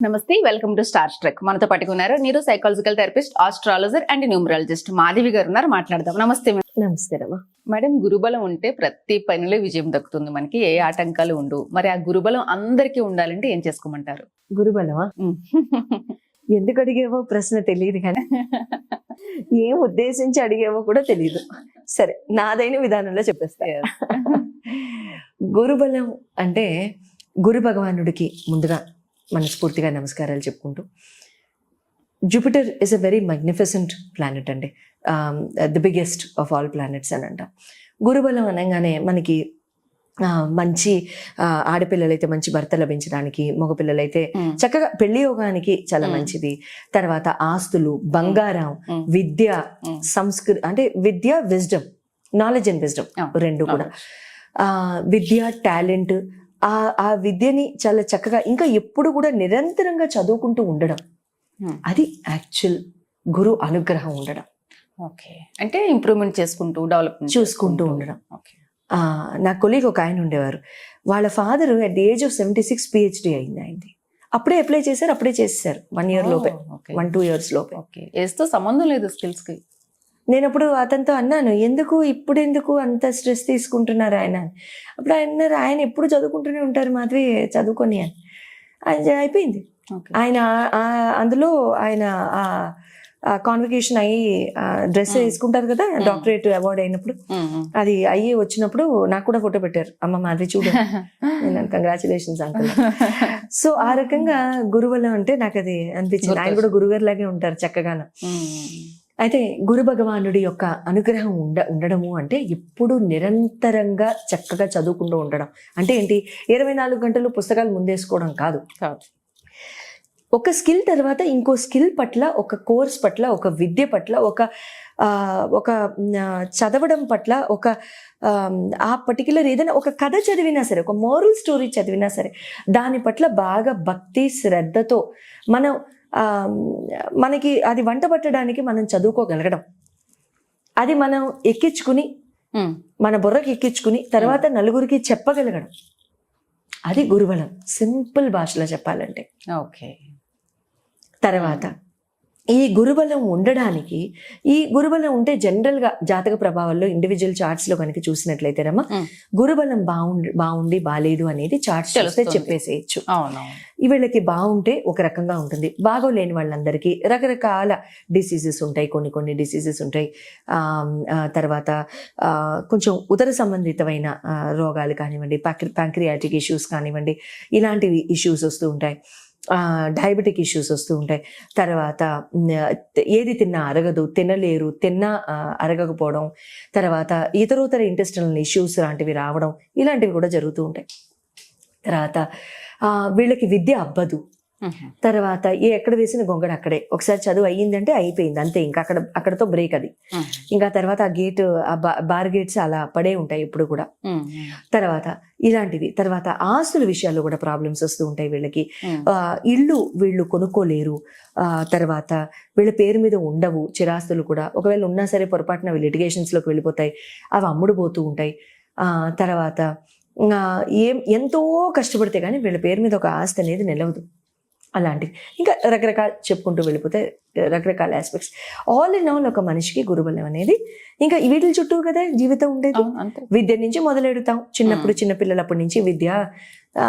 నమస్తే welcome to star trek. మనతో పట్టుకున్నారు నీరు psychological therapist astrologer and numerologist Madhavi garu ఉన్నారు. మాట్లాడదాం. నమస్తే మేడం. నమస్తే రమా. మేడం గురుబలం ఉంటే ప్రతి పనిలో విజయం దక్కుతుంది. మనకి ఏ ఆటంకాలు ఉండవు. మరి ఆ గురుబలం అందరికీ ఉండాలంటే ఏం చేసుకోమంటారు? గురుబలమా. ఎందుకు అడిగేవో ప్రశ్న తెలియదు కానీ ఏం ఉద్దేశించి అడిగేవో కూడా తెలియదు. సరే నాదైన విధానంలో చెప్పేస్తా. గురుబలం అంటే గురు భగవానుడికి ముందుగా మనస్ఫూర్తిగా నమస్కారాలు చెప్పుకుంటూ Jupiter is a very magnificent planet అండి the biggest of all planets అని అంటాం గురుబలం అనగానే మనకి మంచి ఆడపిల్లలైతే మంచి భర్త లభించడానికి మగపిల్లలైతే. చక్కగా పెళ్ళి యోగానికి చాలా. మంచిది తర్వాత ఆస్తులు బంగారం. విద్య. సంస్కృతి అంటే విద్య విజ్డమ్ నాలెడ్జ్ అండ్ విజ్డమ్ రెండు కూడా విద్య టాలెంట్ ఆ ఆ విద్యని చాలా చక్కగా ఇంకా ఎప్పుడు కూడా నిరంతరంగా చదువుకుంటూ ఉండడం. మ్మ్. అది యాక్చువల్ గురు అనుగ్రహం ఉండడం. ఓకే. అంటే ఇంప్రూవ్మెంట్ చేసుకుంటూ డెవలప్మెంట్ చూసుకుంటూ ఉండడం. నా కొలీగ్ ఒక ఆయన ఉండేవారు. వాళ్ళ father at the age of seventy six PhD అయింది అయింది అప్పుడే అప్లై చేశారు అప్పుడే చేసేసారు. వన్ ఇయర్ లోపే. వన్ టూ ఇయర్స్ లోపే. ఓకే. ఏస్తో సంబంధం లేదు స్కిల్స్కి. నేను అప్పుడు అతనితో అన్నాను ఎందుకు ఇప్పుడు ఎందుకు అంత స్ట్రెస్ తీసుకుంటున్నారు ఆయన అని. అప్పుడు ఆయన అన్నారు ఆయన ఎప్పుడు చదువుకుంటూనే ఉంటారు మాధవి చదువుకొని అని అది అయిపోయింది ఆయన అందులో ఆయన కాన్వికేషన్ అయ్యి డ్రెస్. వేసుకుంటారు కదా. డాక్టరేట్ అవార్డ్ అయినప్పుడు. అది అయ్యి వచ్చినప్పుడు నాకు కూడా ఫోటో పెట్టారు అమ్మ మాధవి చూడు నేను కంగ్రాచులేషన్స్ అంకుల్ సో ఆ రకంగా గురువలం అంటే నాకు అది అనిపించింది ఆయన కూడా గురుగారు లాగే ఉంటారు చక్కగాను. అయితే గురు భగవానుడి యొక్క అనుగ్రహం ఉండ ఉండడము అంటే ఎప్పుడు నిరంతరంగా చక్కగా చదువుకుంటూ ఉండడం. అంటే ఏంటి? ఇరవై నాలుగు గంటలు పుస్తకాలు ముందేసుకోవడం కాదు. ఒక స్కిల్ తర్వాత ఇంకో స్కిల్ పట్ల ఒక కోర్స్ పట్ల ఒక విద్య పట్ల ఒక ఒక చదవడం పట్ల ఒక ఆ, పర్టికులర్ ఏదైనా ఒక కథ చదివినా సరే ఒక మోరల్ స్టోరీ చదివినా సరే దాని పట్ల బాగా భక్తి శ్రద్ధతో మనం మనకి అది వంట పట్టడానికి మనం చదువుకోగలగడం. అది మనం ఎక్కించుకుని. మన బుర్రకి ఎక్కించుకుని తర్వాత నలుగురికి చెప్పగలగడం. అది గురుబలం. సింపుల్ భాషలో చెప్పాలంటే. ఓకే. తర్వాత ఈ గురుబలం ఉండడానికి ఈ గురుబలం ఉంటే జనరల్గా జాతక ప్రభావాల్లో ఇండివిజువల్ చార్ట్స్లో కనుక చూసినట్లయితే రమ్మ. గురుబలం బాగుండి బాగుండి బాలేదు అనేది చార్ట్స్ చూస్తే. చెప్పేసేయచ్చు. వీళ్ళకి బాగుంటే ఒక రకంగా ఉంటుంది. బాగోలేని వాళ్ళందరికీ రకరకాల డిసీజెస్ ఉంటాయి కొన్ని కొన్ని డిసీజెస్ ఉంటాయి. తర్వాత కొంచెం ఉదర సంబంధితమైన రోగాలు కానివ్వండి ప్యాంక్రియాటిక్ ఇష్యూస్ కానివ్వండి ఇలాంటివి ఇష్యూస్ వస్తూ ఉంటాయి. డయాబెటిక్ ఇష్యూస్ వస్తూ ఉంటాయి. తర్వాత ఏది తిన్నా అరగదు తినలేరు తిన్నా అరగకపోవడం తర్వాత ఇతరోతర ఇంటెస్టినల్ ఇష్యూస్ లాంటివి రావడం ఇలాంటివి కూడా జరుగుతూ ఉంటాయి. తర్వాత వీళ్ళకి విద్య అబ్బదు తర్వాత ఏ ఎక్కడ వేసిన గొంగడ అక్కడే. ఒకసారి చదువు అయ్యిందంటే అయిపోయింది అంతే. ఇంకా అక్కడ అక్కడతో బ్రేక్ అది. ఇంకా తర్వాత ఆ గేట్ ఆ బార్ గేట్స్ అలా పడే ఉంటాయి ఇప్పుడు కూడా. తర్వాత ఇలాంటివి తర్వాత ఆస్తుల విషయాల్లో కూడా ప్రాబ్లమ్స్ వస్తూ ఉంటాయి వీళ్ళకి. ఇల్లు వీళ్ళు కొనుక్కోలేరు. ఆ, తర్వాత వీళ్ళ పేరు మీద ఉండవు చిరాస్తులు కూడా. ఒకవేళ ఉన్నా సరే పొరపాటున అవి litigations లోకి వెళ్ళిపోతాయి. అవి అమ్ముడు పోతూ ఉంటాయి. ఆ, తర్వాత ఏం ఎంతో కష్టపడితే కానీ వీళ్ళ పేరు మీద ఒక ఆస్తి అనేది నిలవదు. అలాంటివి. ఇంకా రకరకాల చెప్పుకుంటూ వెళ్ళిపోతే రకరకాల ఆస్పెక్ట్స్ ఆల్ ఇన్ ఆల్ ఒక మనిషికి గురుబలం అనేది ఇంకా వీటి చుట్టూ కదా జీవితం ఉండేది. విద్య నుంచి మొదలెడతాం. చిన్నప్పుడు చిన్న పిల్లలప్పటి నుంచి విద్య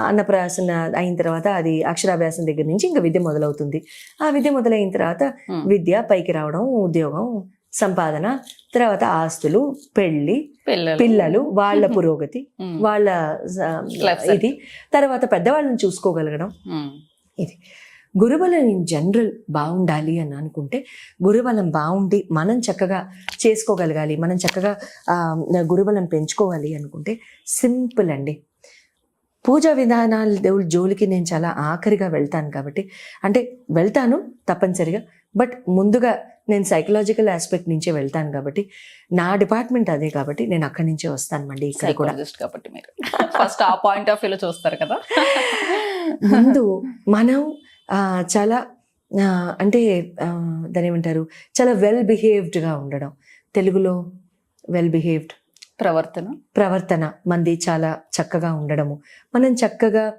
అన్నప్రాసన అయిన తర్వాత అది అక్షరాభ్యాసం దగ్గర నుంచి ఇంకా విద్య మొదలవుతుంది. ఆ విద్య మొదలైన తర్వాత. విద్య పైకి రావడం ఉద్యోగం సంపాదన తర్వాత ఆస్తులు పెళ్ళి పిల్లలు. వాళ్ళ పురోగతి. వాళ్ళ. ఇది తర్వాత పెద్దవాళ్ళని చూసుకోగలగడం. ఇది. గురుబలం ఇన్ జనరల్ బాగుండాలి అని అనుకుంటే గురుబలం బాగుండి మనం చక్కగా చేసుకోగలగాలి మనం చక్కగా గురుబలం పెంచుకోవాలి అనుకుంటే సింపుల్ అండి. పూజా విధానాలు దేవుడి జోలికి నేను చాలా ఆఖరిగా వెళ్తాను కాబట్టి అంటే వెళ్తాను తప్పనిసరిగా బట్ ముందుగా నేను సైకలాజికల్ ఆస్పెక్ట్ నుంచే వెళ్తాను కాబట్టి నా డిపార్ట్మెంట్ అదే కాబట్టి నేను అక్కడి నుంచే వస్తాను మళ్ళీ ఇక్కడ కూడా. కాబట్టి మీరు. ఫస్ట్ ఆ పాయింట్ ఆఫ్ వ్యూలో చూస్తారు కదా. ముందు మనం చాలా అంటే దాని ఏమంటారు? చాలా వెల్ బిహేవ్డ్గా ఉండడం. తెలుగులో వెల్ బిహేవ్డ్ ప్రవర్తన. ప్రవర్తన మంది చాలా చక్కగా ఉండడము. మనం చక్కగా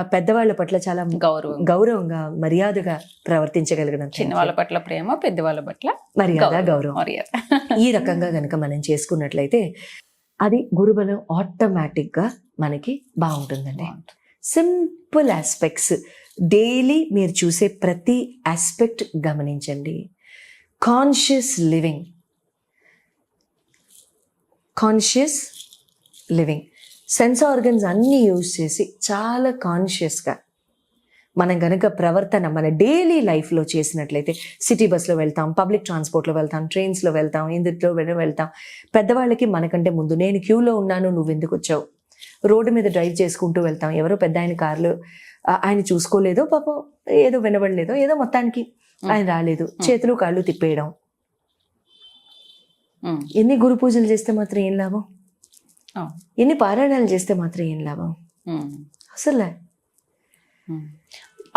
పెద్దవాళ్ళ పట్ల చాలా గౌరవం. గౌరవంగా మర్యాదగా ప్రవర్తించగలగడం చిన్న వాళ్ళ పట్ల ప్రేమ పెద్ద వాళ్ళ పట్ల మర్యాద గౌరవం. మర్యాద. ఈ రకంగా గనక మనం చేసుకున్నట్లయితే అది గురుబలం ఆటోమేటిక్గా మనకి బాగుంటుందండి. సింపుల్ ఆస్పెక్ట్స్ డైలీ మీరు చూసే ప్రతి ఆస్పెక్ట్ గమనించండి. Conscious living conscious living sense organs అన్నీ యూజ్ చేసి చాలా కాన్షియస్గా మనం గనక ప్రవర్తన మన డైలీ లైఫ్లో చేసినట్లయితే సిటీ బస్లో వెళ్తాం పబ్లిక్ ట్రాన్స్పోర్ట్లో వెళ్తాం ట్రైన్స్లో వెళ్తాం ఇందులో వెళ్ళి వెళ్తాం. పెద్దవాళ్ళకి మనకంటే ముందు నేను క్యూలో ఉన్నాను నువ్వు ఎందుకు వచ్చావు? రోడ్డు మీద డ్రైవ్ చేసుకుంటూ వెళ్తాం. ఎవరో పెద్ద ఆయన కార్లు ఆయన చూసుకోలేదో. పాపం ఏదో వినబడలేదో. ఏదో మొత్తానికి ఆయన రాలేదు. చేతులు కాళ్ళు తిప్పేయడం. ఎన్ని గురు పూజలు చేస్తే మాత్రం ఏం లాభం. ఎన్ని పారాయణాలు చేస్తే మాత్రం ఏం లాభం. అసలు.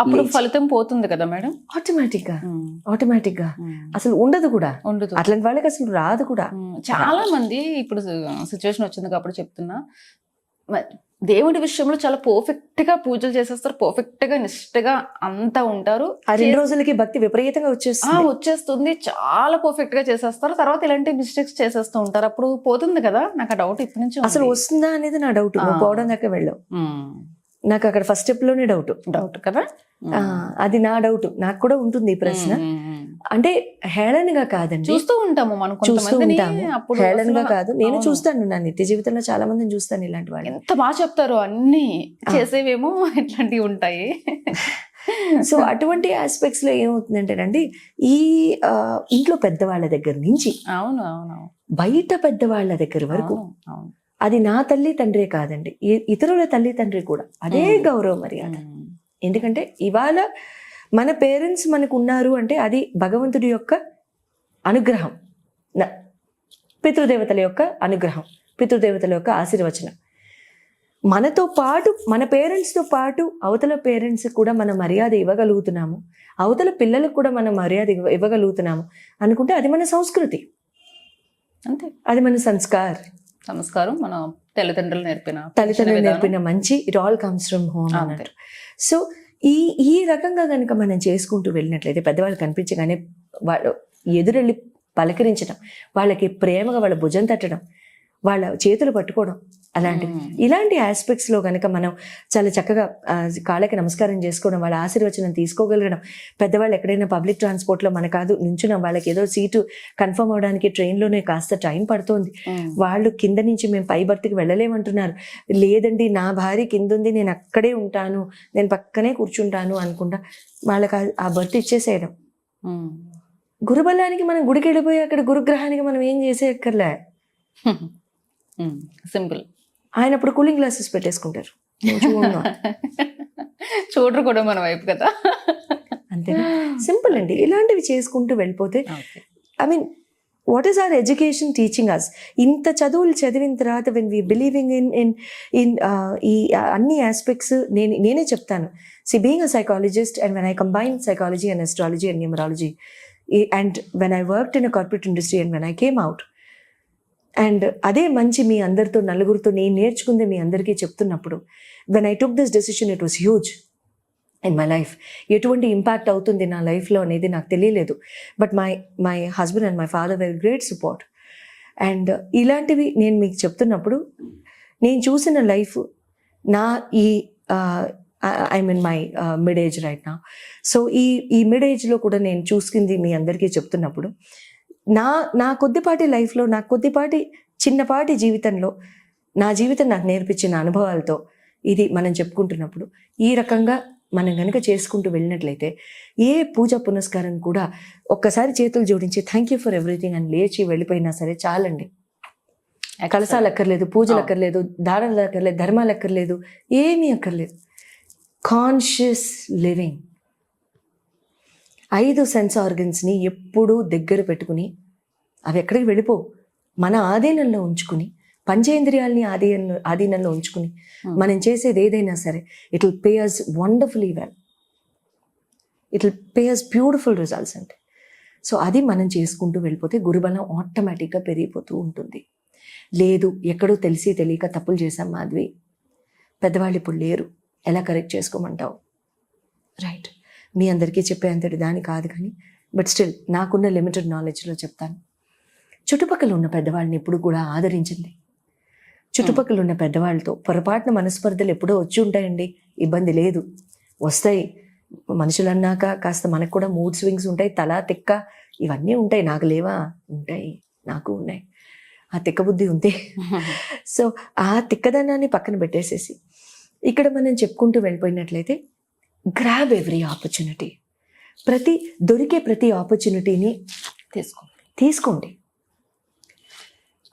అప్పుడు ఫలితం పోతుంది కదా మేడం? ఆటోమేటిక్గా. ఉమ్. ఆటోమేటిక్గా. ఉమ్. అసలు ఉండదు కూడా. ఉండదు. అట్లాంటి వాళ్ళకి అసలు రాదు కూడా. చాలా మంది ఇప్పుడు సిచ్యువేషన్ వచ్చింది కాబట్టి చెప్తున్నా. దేవుడి విషయంలో చాలా పర్ఫెక్ట్గా పూజలు చేసేస్తారు. పర్ఫెక్ట్గా నిష్ఠగా అంతా ఉంటారు. రెండు రోజులకి భక్తి విపరీతంగా వచ్చేస్తుంది. వచ్చేస్తుంది. చాలా పర్ఫెక్ట్గా చేసేస్తారు. తర్వాత ఇలాంటి మిస్టేక్స్ చేసేస్తూ ఉంటారు. అప్పుడు పోతుంది కదా? నాకు ఆ డౌట్ ఇప్పటి నుంచి. అసలు వస్తుందా అనేది నా డౌట్. పోవడం దాకా వెళ్ళావు. ఉమ్, నాకు అక్కడ ఫస్ట్ స్టెప్లోనే డౌట్ డౌట్ కదా? ఉమ్. అది నా డౌట్ నాకు కూడా ఉంటుంది ఈ ప్రశ్న. ఉమ్, ఉమ్. అంటే హేళనగా కాదండి. చూస్తూ ఉంటాము మనం చూస్తూ ఉంటాము. హేళనగా కాదు. నేను. చూస్తాను నా నిత్య జీవితంలో చాలా మందిని చూస్తాను ఇలాంటి వాళ్ళని ఎంత బాగా చెప్తారు అన్ని. చేసేవేమో ఇట్లాంటివి ఉంటాయి. సో అటువంటి ఆస్పెక్ట్స్లో ఏమవుతుందంటేనండి ఈ ఇంట్లో పెద్దవాళ్ళ దగ్గర నుంచి అవును అవును బయట పెద్దవాళ్ళ దగ్గర వరకు అవును. అది నా తల్లి తండ్రే కాదండి. ఇతరుల తల్లి తండ్రి కూడా. అదే. గౌరవ మర్యాద. ఎందుకంటే ఇవాళ మన పేరెంట్స్ మనకు ఉన్నారు అంటే అది భగవంతుడి యొక్క అనుగ్రహం. పితృదేవతల యొక్క అనుగ్రహం పితృదేవతల యొక్క ఆశీర్వచనం. మనతో పాటు మన పేరెంట్స్తో పాటు అవతల పేరెంట్స్ కూడా మనం మర్యాద ఇవ్వగలుగుతున్నాము. అవతల పిల్లలకు కూడా మనం మర్యాద ఇవ్వ ఇవ్వగలుగుతున్నాము అనుకుంటే అది మన సంస్కృతి. అంతే. అది మన సంస్కార్. సంస్కారం మన తల్లిదండ్రులు నేర్పిన తల్లిదండ్రులు. నేర్పిన మంచి it all comes from home. అన్నట్టు సో ఈ ఈ రకంగా కనుక మనం చేసుకుంటూ వెళ్ళినట్లయితే పెద్దవాళ్ళు కనిపించగానే వాళ్ళు ఎదురెళ్ళి పలకరించడం వాళ్ళకి ప్రేమగా వాళ్ళ భుజం తట్టడం వాళ్ళ చేతులు పట్టుకోవడం అలాంటి. ఇలాంటి ఆస్పెక్ట్స్లో కనుక మనం చాలా చక్కగా కాళ్ళకి నమస్కారం చేసుకోవడం వాళ్ళ ఆశీర్వచనం తీసుకోగలగడం పెద్దవాళ్ళు ఎక్కడైనా పబ్లిక్ ట్రాన్స్పోర్ట్లో మన కాదు నుంచున్నాం వాళ్ళకి ఏదో సీటు కన్ఫర్మ్ అవడానికి ట్రైన్లోనే కాస్త టైం పడుతోంది. వాళ్ళు కింద నుంచి మేము పై బర్త్కి వెళ్ళలేమంటున్నారు లేదండి నా భార్య కింద ఉంది నేను అక్కడే ఉంటాను నేను పక్కనే కూర్చుంటాను అనుకుంటా వాళ్ళకి ఆ- బర్త్ ఇచ్చేసేయడం. గురుబలానికి మనం గుడికి వెళ్ళిపోయి అక్కడ గురుగ్రహానికి మనం ఏం చేసేయక్కర్లే. సింపుల్ ఆయన అప్పుడు కూలింగ్ గ్లాసెస్ పెట్టేసుకుంటారు. చూడరు కూడా మన వైపు కదా. అంతేనా సింపుల్ అండి. ఇలాంటివి చేసుకుంటూ వెళ్ళిపోతే. I mean what is our education teaching us ఇంత చదువులు చదివిన తర్వాత when we believing in in in ఈ అన్ని ఆస్పెక్ట్స్ నేను నేనే చెప్తాను. See being a psychologist and when I combine psychology and astrology and numerology and when I worked in a corporate industry and when I came out and అదే మంచి మీ అందరితో నలుగురితో నేను నేర్చుకుంది మీ అందరికీ చెప్తున్నప్పుడు when I took this decision it was huge in my life ఎటువంటి ఇంపాక్ట్ అవుతుంది నా లైఫ్లో అనేది నాకు తెలియలేదు. But my my husband and my father very great support and ఇలాంటివి నేను మీకు చెప్తున్నప్పుడు నేను చూసిన లైఫ్ నా ఈ I mean my mid age right నా సో ఈ ఈ మిడ్ ఏజ్లో కూడా నేను చూసుకుంది మీ అందరికీ చెప్తున్నప్పుడు నా నా కొద్దిపాటి లైఫ్లో నా కొద్దిపాటి చిన్నపాటి జీవితంలో నా జీవితం నాకు నేర్పించిన అనుభవాలతో ఇది మనం చెప్పుకుంటున్నప్పుడు ఈ రకంగా మనం కనుక చేసుకుంటూ వెళ్ళినట్లయితే ఏ పూజ పునస్కారం కూడా ఒక్కసారి చేతులు జోడించి థ్యాంక్ యూ ఫర్ ఎవ్రీథింగ్ అని లేచి వెళ్ళిపోయినా సరే చాలండి. కలసాలు అక్కర్లేదు పూజలు. అక్కర్లేదు దానాలు అక్కర్లేదు ధర్మాలు అక్కర్లేదు ఏమీ అక్కర్లేదు. కాన్షియస్ లివింగ్ ఐదు సెన్స్ ఆర్గన్స్ని ఎప్పుడూ దగ్గర పెట్టుకుని అవి ఎక్కడికి వెళ్ళిపోవు. మన ఆధీనంలో ఉంచుకుని పంచేంద్రియాల్ని ఆధీనంలో ఆధీనంలో ఉంచుకుని. మనం చేసేది ఏదైనా సరే it will pay us wonderfully well it will pay us beautiful results అంటే సో అది మనం చేసుకుంటూ వెళ్ళిపోతే గురుబలం ఆటోమేటిక్గా పెరిగిపోతూ ఉంటుంది. లేదు ఎక్కడో తెలిసి తెలియక తప్పులు చేశాం మాధవి. పెద్దవాళ్ళు ఇప్పుడు లేరు. ఎలా కరెక్ట్ చేసుకోమంటావు? రైట్ మీ అందరికీ చెప్పేంతటి దాని కాదు కానీ బట్ స్టిల్ నాకున్న లిమిటెడ్ నాలెడ్జ్లో చెప్తాను. చుట్టుపక్కల ఉన్న పెద్దవాళ్ళని ఎప్పుడు కూడా ఆదరించండి. చుట్టుపక్కల ఉన్న పెద్దవాళ్ళతో పొరపాటున మనస్పర్ధలు ఎప్పుడో వచ్చి ఉంటాయండి. ఇబ్బంది లేదు. వస్తాయి. మనుషులు అన్నాక కాస్త మనకు కూడా మూడ్ స్వింగ్స్ ఉంటాయి. తల తిక్క ఇవన్నీ ఉంటాయి. నాకు లేవా? ఉంటాయి. నాకు ఉన్నాయి. ఆ తిక్క బుద్ధి ఉంది సో ఆ తిక్కదనాన్ని పక్కన పెట్టేసేసి ఇక్కడ మనం చెప్పుకుంటూ వెళ్ళిపోయినట్లయితే గ్రాబ్ ఎవ్రీ ఆపర్చునిటీ ప్రతి దొరికే ప్రతి ఆపర్చునిటీని తీసుకో. తీసుకోండి.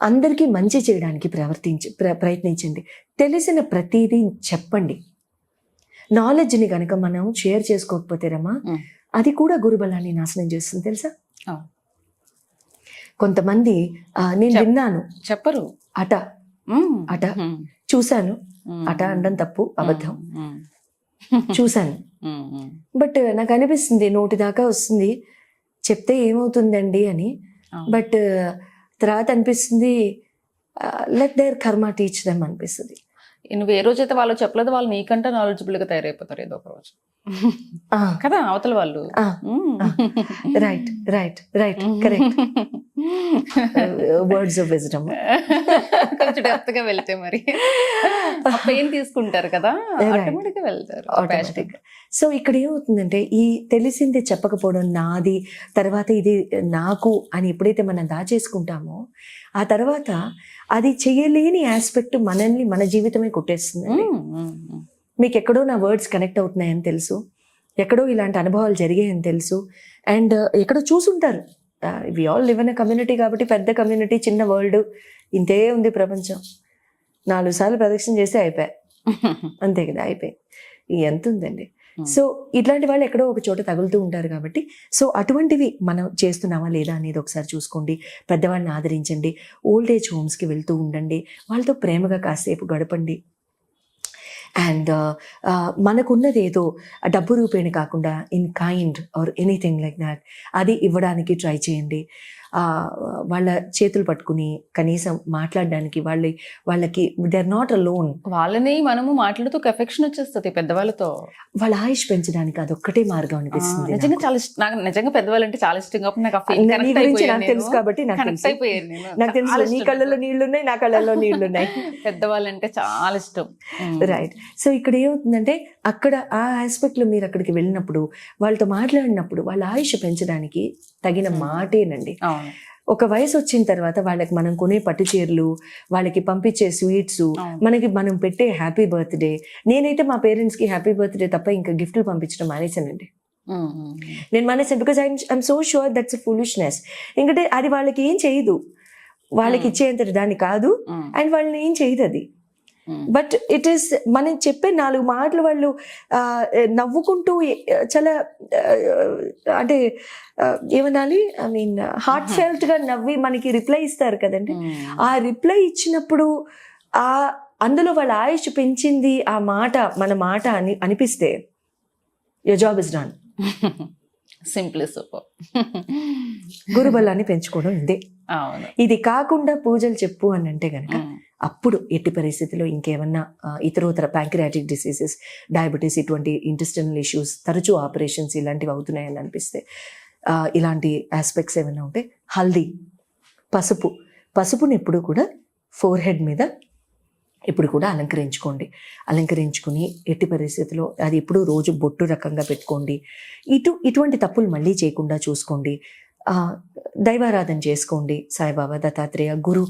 అందరికీ మంచి చేయడానికి ప్రవర్తించి ప్ర- ప్రయత్నించండి. తెలిసిన ప్రతిదీ చెప్పండి. నాలెడ్జ్ని కనుక మనం షేర్ చేసుకోకపోతే రమా Mm. అది కూడా గురుబలాన్ని నాశనం చేస్తుంది తెలుసా. కొంతమంది నేను విన్నాను. చెప్పరు. అట. అట. చూశాను. అట అనడం తప్పు అబద్ధం. చూశాను. బట్ నాకు అనిపిస్తుంది నోటి దాకా వస్తుంది. చెప్తే ఏమవుతుందండి అని. బట్ తర్వాత అనిపిస్తుంది let their karma teach them అనిపిస్తుంది. నువ్వు ఏ రోజైతే వాళ్ళు చెప్పలేదు వాళ్ళు నీకంటే నాలెడ్జబుల్గా తయారైపోతారు ఏదో ఒక రోజు. కదా అవతల వాళ్ళు. Right right right correct words of wisdom కొంచెం డెప్త్గా వెళ్తే మరి. పెయిన్ తీసుకుంటారు కదా Right. ఆటోమేటిక్గా వెళ్తారు ఆటోమేటిక్ సో ఇక్కడ ఏమవుతుందంటే ఈ తెలిసింది చెప్పకపోవడం నాది తర్వాత ఇది నాకు అని ఎప్పుడైతే మనం దాచేసుకుంటామో ఆ తర్వాత అది చేయలేని ఆస్పెక్ట్ మనల్ని మన జీవితమే కొట్టేస్తుందండి. మ్మ్. మీకు ఎక్కడో నా వర్డ్స్ కనెక్ట్ అవుతున్నాయని తెలుసు. ఎక్కడో ఇలాంటి అనుభవాలు జరిగాయని తెలుసు. అండ్ ఎక్కడో చూసుంటారు. We all live in community కాబట్టి పెద్ద కమ్యూనిటీ చిన్న వరల్డ్ ఇంతే ఉంది ప్రపంచం. నాలుగు సార్లు ప్రదక్షిణ చేస్తే అయిపోయాయి అంతే కదా అయిపోయి ఎంత ఉందండి. Hmm. సో ఇట్లాంటి వాళ్ళు ఎక్కడో ఒక చోట తగులుతూ ఉంటారు కాబట్టి సో అటువంటివి మనం చేస్తున్నామా లేదా అనేది ఒకసారి చూసుకోండి. పెద్దవాడిని ఆదరించండి. ఓల్డ్ ఏజ్ హోమ్స్కి వెళ్తూ ఉండండి. వాళ్ళతో ప్రేమగా కాసేపు గడపండి. అండ్ uh, uh, మనకున్నది ఏదో డబ్బు రూపేణ కాకుండా in kind or anything like that అది ఇవ్వడానికి ట్రై చేయండి. వాళ్ళ చేతులు పట్టుకుని కనీసం మాట్లాడడానికి వాళ్ళ వాళ్ళకి they are not alone వాళ్ళని మనము మాట్లాడుతూ ఎఫెక్షన్ వచ్చేస్తుంది పెద్దవాళ్ళతో. వాళ్ళ ఆయుష్ పెంచడానికి అదొక్కటే మార్గం అనిపిస్తుంది నిజంగా. చాలా నాకు నిజంగా పెద్దవాళ్ళు అంటే చాలా ఇష్టం కాబట్టి నాకు తెలుసు. కాబట్టి నాకు నాకు తెలుసు నీ ఇష్టం. కళ్ళల్లో నీళ్ళున్నాయి నా కళ్ళల్లో నీళ్ళున్నాయి పెద్దవాళ్ళు అంటే చాలా ఇష్టం. రైట్ సో ఇక్కడ ఏమవుతుందంటే అక్కడ ఆ ఆస్పెక్ట్లో మీరు అక్కడికి వెళ్ళినప్పుడు వాళ్ళతో మాట్లాడినప్పుడు వాళ్ళ ఆయుష్ పెంచడానికి తగిన. మాటేనండి ఒక వయసు వచ్చిన తర్వాత వాళ్ళకి మనం కొనే పట్టు చీరలు వాళ్ళకి పంపించే స్వీట్స్. మనకి మనం పెట్టే హ్యాపీ బర్త్డే నేనైతే మా పేరెంట్స్కి హ్యాపీ బర్త్డే తప్ప ఇంకా గిఫ్ట్లు పంపించడం మానేశానండి. నేను మానేసాను because I'm I'm so sure that's foolishness ఎందుకంటే అది వాళ్ళకి ఏం చేయదు వాళ్ళకి. ఇచ్చేంత దాన్ని కాదు. అండ్ వాళ్ళని ఏం చేయదు అది. బట్ ఇట్ ఈస్ మనం చెప్పే నాలుగు మాటలు వాళ్ళు నవ్వుకుంటూ చాలా అంటే ఏమనాలి? ఐ మీన్ హార్ట్ ఫెల్ట్గా నవ్వి మనకి రిప్లై ఇస్తారు కదండి. మ్మ్. ఆ రిప్లై ఇచ్చినప్పుడు ఆ అందులో వాళ్ళ ఆయుష్ పెంచింది ఆ మాట మన మాట అని అనిపిస్తే your job is done simple super గురుబలాన్ని పెంచుకోవడం ఇదే. ఇది కాకుండా పూజలు చెప్పు అని అంటే గనక మ్మ్. అప్పుడు ఎట్టి పరిస్థితిలో ఇంకేమన్నా ఆ, ఇతరోతర ప్యాంక్రియాటిక్ డిసీజెస్ డయాబెటీస్ ఇటువంటి ఇంటెస్టినల్ ఇష్యూస్ తరచూ ఆపరేషన్స్ ఇలాంటివి అవుతున్నాయని అనిపిస్తే ఇలాంటి ఆస్పెక్ట్స్ ఏమైనా ఉంటే హల్దీ పసుపు పసుపుని ఎప్పుడు కూడా ఫోర్ హెడ్ మీద ఇప్పుడు కూడా అలంకరించుకోండి. అలంకరించుకుని ఎట్టి పరిస్థితిలో అది ఎప్పుడు రోజు బొట్టు రకంగా పెట్టుకోండి. ఇటు ఇటువంటి తప్పులు మళ్ళీ చేయకుండా చూసుకోండి. దైవారాధన చేసుకోండి సాయిబాబా దత్తాత్రేయ గురు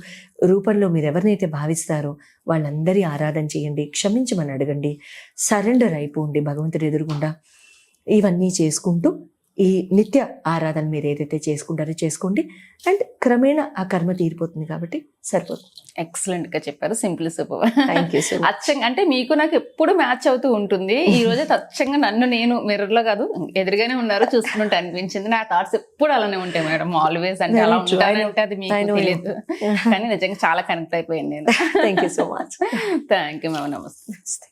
రూపంలో మీరు ఎవరినైతే భావిస్తారో వాళ్ళందరి ఆరాధన చేయండి క్షమించమని అడగండి సరెండర్ అయిపోండి భగవంతుడి ఎదురుగుండా. ఇవన్నీ చేసుకుంటూ ఈ నిత్య ఆరాధన మీరు ఏదైతే చేసుకుంటారో చేసుకోండి. అండ్ క్రమేణా ఆ కర్మ తీరిపోతుంది కాబట్టి సరిపోతుంది. ఎక్సలెంట్గా చెప్పారు. సింపుల్ సూపర్ థ్యాంక్ యూ అచ్చంగా అంటే మీకు నాకు ఎప్పుడు మ్యాచ్ అవుతూ ఉంటుంది. ఈ రోజు అచ్చంగా నన్ను నేను మిర్రర్లో కాదు ఎదురుగానే ఉన్నారు చూసుకుంటే అనిపించింది. నా థాట్స్ ఎప్పుడు అలానే ఉంటాయి మేడం. ఆల్వేస్ అంటే అలా. ఉంటానంటే అది మీకు. తెలియదు కానీ నిజంగా చాలా కనెక్ట్ అయిపోయింది నేను. Thank you so much thank you ma'am నమస్తే